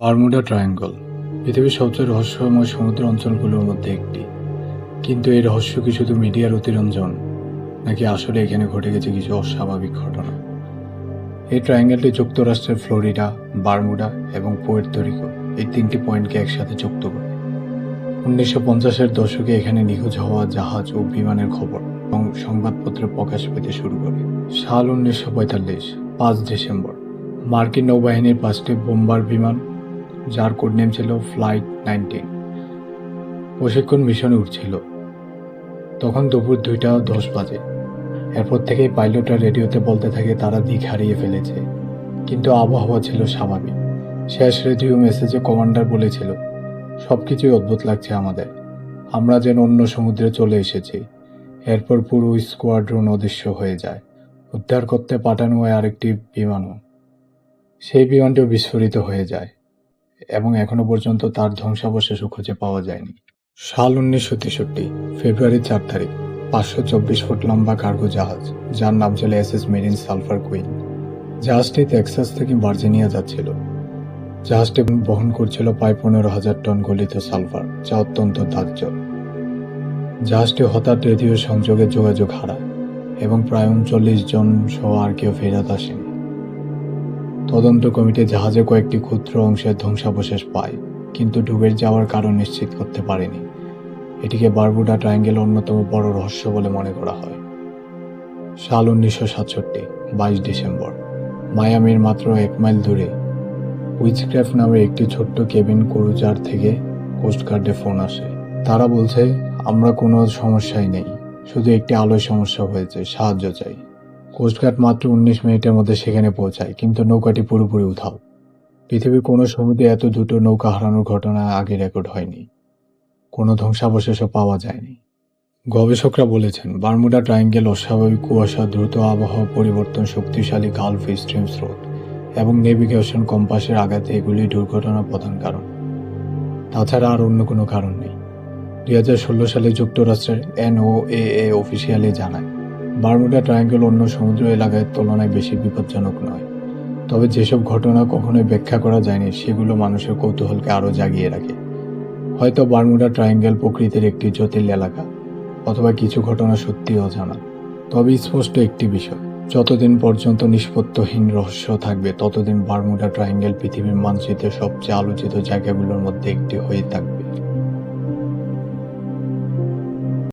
Bermuda triangle, পৃথিবীর সবচেয়ে রহস্যময় সমুদ্র অঞ্চলগুলোর মধ্যে একটি। কিন্তু এই রহস্য কি শুধু মিডিয়ার অতিরঞ্জন, নাকি আসলে এখানে ঘটে গেছে কিছু অস্বাভাবিক ঘটনা? এই ট্রায়াঙ্গেলটি যুক্তরাষ্ট্রের ফ্লোরিডা, বারমুডা এবং পোয়ের্তোরিকো এই তিনটি পয়েন্টকে একসাথে যুক্ত করে। উনিশশো পঞ্চাশের দশকে এখানে নিখোঁজ হওয়া জাহাজ ও বিমানের খবর এবং সংবাদপত্রে প্রকাশ পেতে শুরু করে। সাল উনিশশো পঁয়তাল্লিশ, পাঁচ ডিসেম্বর, মার্কিন নৌবাহিনীর পাঁচটি বোম্বার বিমান যার কোড নেম ছিল ফ্লাইট নাইনটিন প্রশিক্ষণ মিশনে উঠছিল। তখন দুপুর দুইটা দশ বাজে। এরপর থেকেই পাইলটরা রেডিওতে বলতে থাকে, তারা দিক হারিয়ে ফেলেছে। কিন্তু আবহাওয়া ছিল স্বাভাবিক। শেষ রেডিও মেসেজে কমান্ডার বলেছিল সব কিছুই অদ্ভুত লাগছে আমাদের। আমরা যেন অন্য সমুদ্রে চলে এসেছি। এরপর পুরো স্কোয়াড্রন অদৃশ্য হয়ে যায়। উদ্ধার করতে পাঠানো হয় আরেকটি বিমানও। সেই বিমানটিও বিস্ফোরিত হয়ে যায়। এবং এখনও পর্যন্ত তার ধ্বংসাবশেষও খুঁজে পাওয়া যায়নি। সাল উনিশশো তেষট্টি ফেব্রুয়ারি চার তারিখ, পাঁচশো চব্বিশ ফুট লম্বা কার্গো জাহাজ, যার নাম ছিল S S marine sulphur queen. জাহাজটি টেক্সাস থেকে ভার্জিনিয়া যাচ্ছিল। জাহাজটি বহন করছিল প্রায় পনেরো হাজার টন গলিত সালফার, যা অত্যন্ত দাহ্য। জাহাজটি হঠাৎ রেডিও সংযোগে যোগাযোগ হারায় এবং প্রায় উনচল্লিশ জন সহ আর কেউ ফেরত আসেনি। তদন্ত কমিটি জাহাজে কয়েকটি ক্ষুদ্র অংশের ধ্বংসাবশেষ পায়, কিন্তু ডুবে যাওয়ার কারণ নিশ্চিত করতে পারেনি। এটিকে বারবুডা ট্রায়াঙ্গেল অন্যতম বড় রহস্য বলে মনে করা হয়। সাল উনিশশো সাতষট্টি, বাইশ ডিসেম্বর, মায়ামির মাত্র এক মাইল দূরে, উইচক্রাফট নামের একটি ছোট্ট কেবিন ক্রুজার থেকে কোস্টগার্ডে ফোন আসে। তারা বলছে, আমরা কোনো সমস্যাই নেই, শুধু একটি আলোয় সমস্যা হয়েছে, সাহায্য চাই। কোস্টগার্ড মাত্র উনিশ মিনিটের মধ্যে সেখানে পৌঁছায়, কিন্তু নৌকাটি পুরোপুরি উধাও। পৃথিবীর কোনো সমুদ্রে এত দুটো নৌকা হারানোর ঘটনা আগে রেকর্ড হয়নি। কোনো ধ্বংসাবশেষও পাওয়া যায়নি। গবেষকরা বলেছেন, বারমুডা ট্রায়াঙ্গেল অস্বাভাবিক কুয়াশা, দ্রুত আবহাওয়া পরিবর্তন, শক্তিশালী গালফ স্ট্রিম স্রোত এবং নেভিগেশন কম্পাসের আঘাতে এগুলি দুর্ঘটনার প্রধান কারণ। তাছাড়া আর অন্য কোনো কারণ নেই। দুই হাজার ষোলো সালে যুক্তরাষ্ট্রের এনওএএ অফিসিয়ালি জানায় বারমুডা ট্রায়াঙ্গেল অন্য সমুদ্র এলাকার তুলনায় বেশি বিপজ্জনক নয়। তবে যেসব ঘটনা কখনোই ব্যাখ্যা করা যায়নি, সেগুলো মানুষের কৌতূহলকে আরও জাগিয়ে রাখে। হয়তো বারমুডা ট্রায়াঙ্গেল প্রকৃতির একটি জটিল এলাকা, অথবা কিছু ঘটনা সত্যিই অজানা। তবে স্পষ্ট একটি বিষয়, যতদিন পর্যন্ত নিষ্পত্তহীন রহস্য থাকবে, ততদিন বারমুডা ট্রায়াঙ্গেল পৃথিবীর মানচিত্রের সবচেয়ে আলোচিত জায়গাগুলোর মধ্যে একটি হয়ে থাকবে।